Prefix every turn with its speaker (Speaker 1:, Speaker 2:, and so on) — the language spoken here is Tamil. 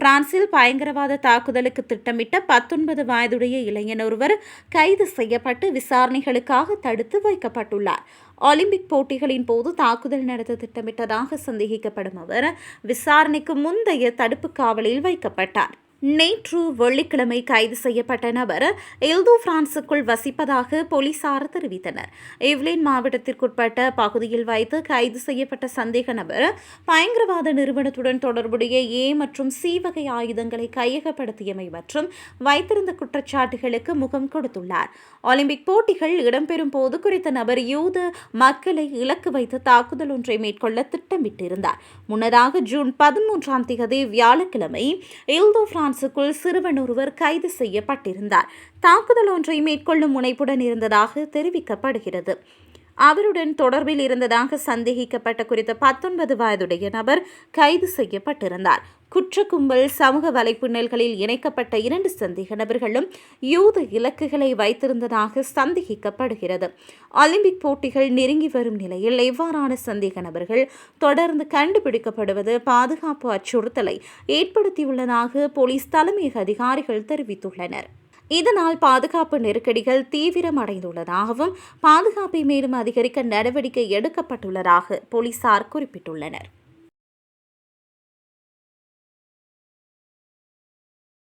Speaker 1: பிரான்சில் பயங்கரவாத தாக்குதலுக்கு திட்டமிட்ட பத்தொன்பது வயதுடைய இளைஞன் ஒருவர் கைது செய்யப்பட்டு விசாரணைகளுக்காக தடுத்து வைக்கப்பட்டுள்ளார். ஒலிம்பிக் போட்டிகளின் போது தாக்குதல் நடத்த திட்டமிட்டதாக சந்தேகிக்கப்படும் அவர் விசாரணைக்கு முந்தைய தடுப்பு காவலில் வைக்கப்பட்டார். நேற்று வெள்ளிக்கிழமை கைது செய்யப்பட்ட நபர் எல்தோ பிரான்சுக்குள் வசிப்பதாக போலீசார் தெரிவித்தனர். எவ்லின் மாவட்டத்திற்குட்பட்ட பகுதியில் வைத்து கைது செய்யப்பட்ட சந்தேக நபர் பயங்கரவாத நிறுவனத்துடன் தொடர்புடைய ஏ மற்றும் சி வகை ஆயுதங்களை கையகப்படுத்தியமை மற்றும் வைத்திருந்த குற்றச்சாட்டுகளுக்கு முகம் கொடுத்துள்ளார். ஒலிம்பிக் போட்டிகள் இடம்பெறும் போது குறித்த நபர் யூத மக்களை இலக்கு வைத்து தாக்குதல் ஒன்றை மேற்கொள்ள திட்டமிட்டிருந்தார். முன்னதாக ஜூன் பதிமூன்றாம் தேதி வியாழக்கிழமை எல்தோ பிரான்சுக்குள் சிறுவன் ஒருவர் கைது செய்யப்பட்டிருந்தார். தாக்குதல் ஒன்றை மேற்கொள்ளும் முனைப்புடன் இருந்ததாக தெரிவிக்கப்படுகிறது. அவருடன் தொடர்பில் இருந்ததாக சந்தேகிக்கப்பட்ட குறித்த பத்தொன்பது வயதுடைய நபர் கைது செய்யப்பட்டிருந்தார். குற்ற கும்பல் சமூக வலைப்பின்னல்களில் இணைக்கப்பட்ட இரண்டு சந்தேக நபர்களும் யூத இலக்குகளை வைத்திருந்ததாக சந்தேகிக்கப்படுகிறது. ஒலிம்பிக் போட்டிகள் நெருங்கி வரும் நிலையில் எவ்வாறான சந்தேக நபர்கள் தொடர்ந்து கண்டுபிடிக்கப்படுவது பாதுகாப்பு அச்சுறுத்தலை ஏற்படுத்தியுள்ளதாக போலீஸ் தலைமையக அதிகாரிகள் தெரிவித்துள்ளனர். இதனால் பாதுகாப்பு நெருக்கடிகள் தீவிரமடைந்துள்ளதாகவும் பாதுகாப்பை மேலும் அதிகரிக்க நடவடிக்கை எடுக்கப்பட்டுள்ளதாக போலீசார் குறிப்பிட்டுள்ளனர்.